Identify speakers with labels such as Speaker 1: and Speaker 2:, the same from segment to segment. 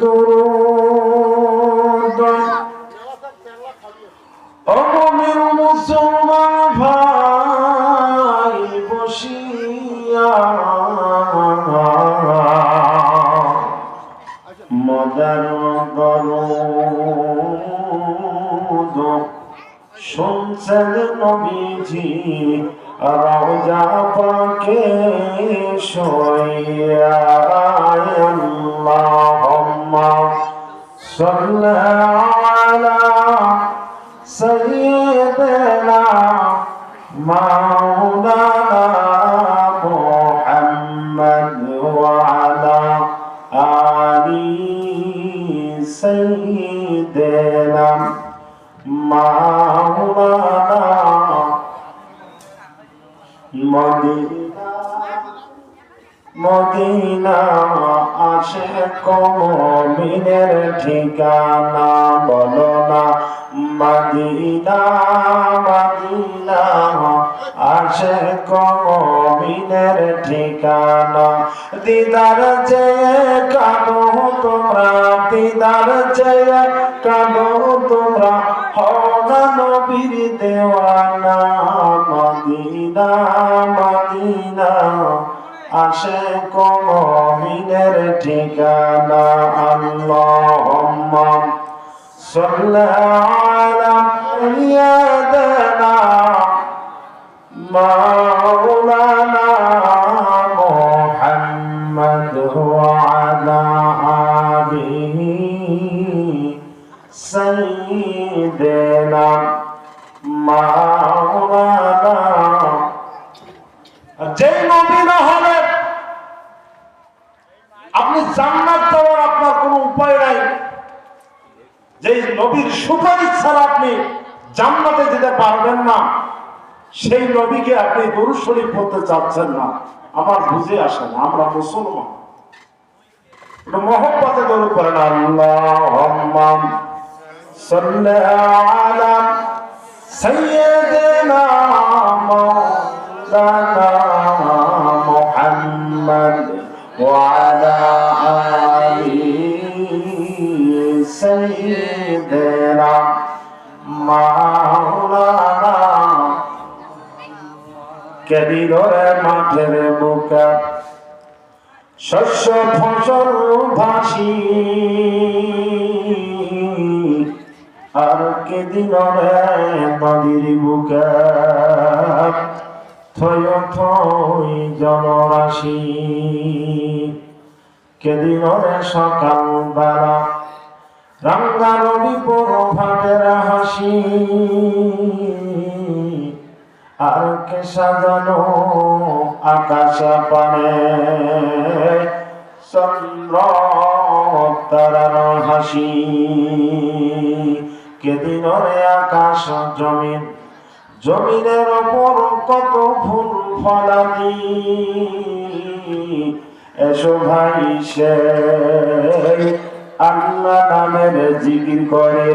Speaker 1: দুরুদ। ও মুমিন মুসলমান ভাই বসিয়া। মদার দরুদ। শুনছেন নবীজি রওজা পাকে শোয়া আল্লাহুম্মা সাল্লি আলা সাইয়্যিদিনা মাওলানা মুহাম্মদ ওয়া আলা আলি সাইয়্যিদিনা মাওলানা মদিনা আসে কমিনের ঠিকানা বলো না। মদিনা মদিনা আসে কমিনের ঠিকানা। দিদার চেয়ে কানো তোমরা, দিদার চেয়ে কানো তোমরা হনা নবীর দেওয়ানা। মদিনা মদিনা আসে কমিনের ঠিকানা আল্লাহ সালামালাইয়াদানা মাওলানা মুহাম্মদ ওয়া আপনি জান্নাত যাওয়ার আপনার কোনো উপায় নাই। যে নবীর সুপারিশ ছাড়া আপনি জান্নাতে যেতে পারবেন না, সেই নবীকে আপনি গরুর শরীফ পড়তে চাচ্ছেন না। আমার বুঝে আসে না, আমরা মুসলমান। মহব্বতে গরু করেন আল্লাহ সাল্লাহ মাওলানা মুহাম্মদ ওয়া আলা আলি সাইয়্যিদিনা মাওলানা কেদিলরে মাঠের বুকা শস্য ফসল ভাসি। আর কেদিলরে নদীর বুকা? থয় থই জলরাশি। কেদিলরে সকাল বেলা রাঙ্গা নদী প্রভাতের হাসি। আর কে সাজানো আকাশ পানে? চন্দ্র তারার হাসি। কেদিনরে আকাশ জমিন জমিনের ওপর কত ফুল ফলাদি এসো ভাই সে আল্লাহ নামের জিকির করে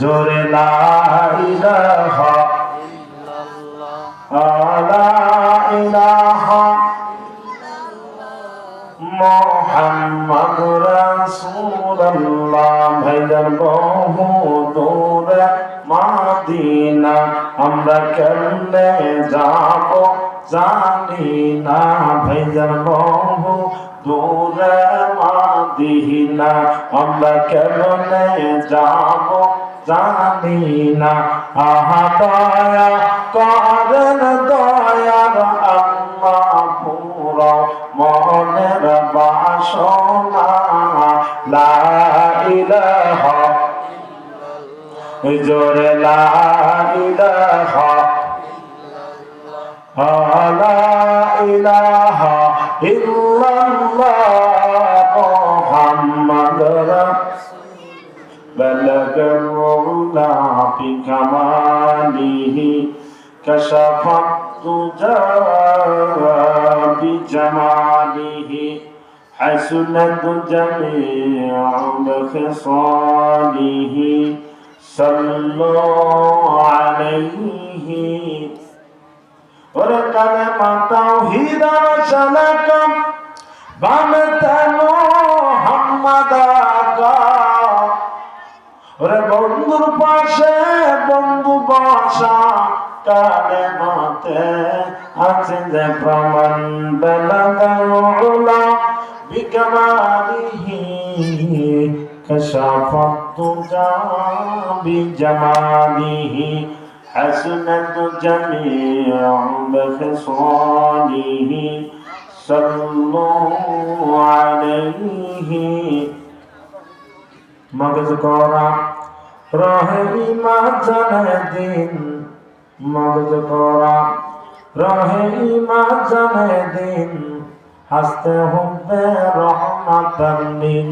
Speaker 1: জোরে লা ইলাহা
Speaker 2: ইল্লাল্লাহ।
Speaker 1: আলা ইলাহা। মোহাম্মদ রাসূলুল্লাহ ভাইজান বহু দূরে মাদিনা। আমরা কেমনে যাব জানি না। ভাইজান বহু দূরে মাদিনা। আমরা কেমনে যাব জানি না। আহা দয়া إله لا إله إلا الله محمد بلغ الرعلا بكماله كشف الدجى بجماله حسنت جميع خصاله صلوا عليه ورقنا توحيد وسلكم بمت محمد ওরে বন্ধুর পাশে বন্ধু বসা কানে মতে আছে যে প্রমাণ বেলাগুলা বিকমালিহি كشف الدجى بجماله حسنت جميع بخصاله صلوا عليه مغز کورا راہ ایمان جن دین مغز کورا راہ ایمان جن دین ہستے ہوں بے رحم আলামিন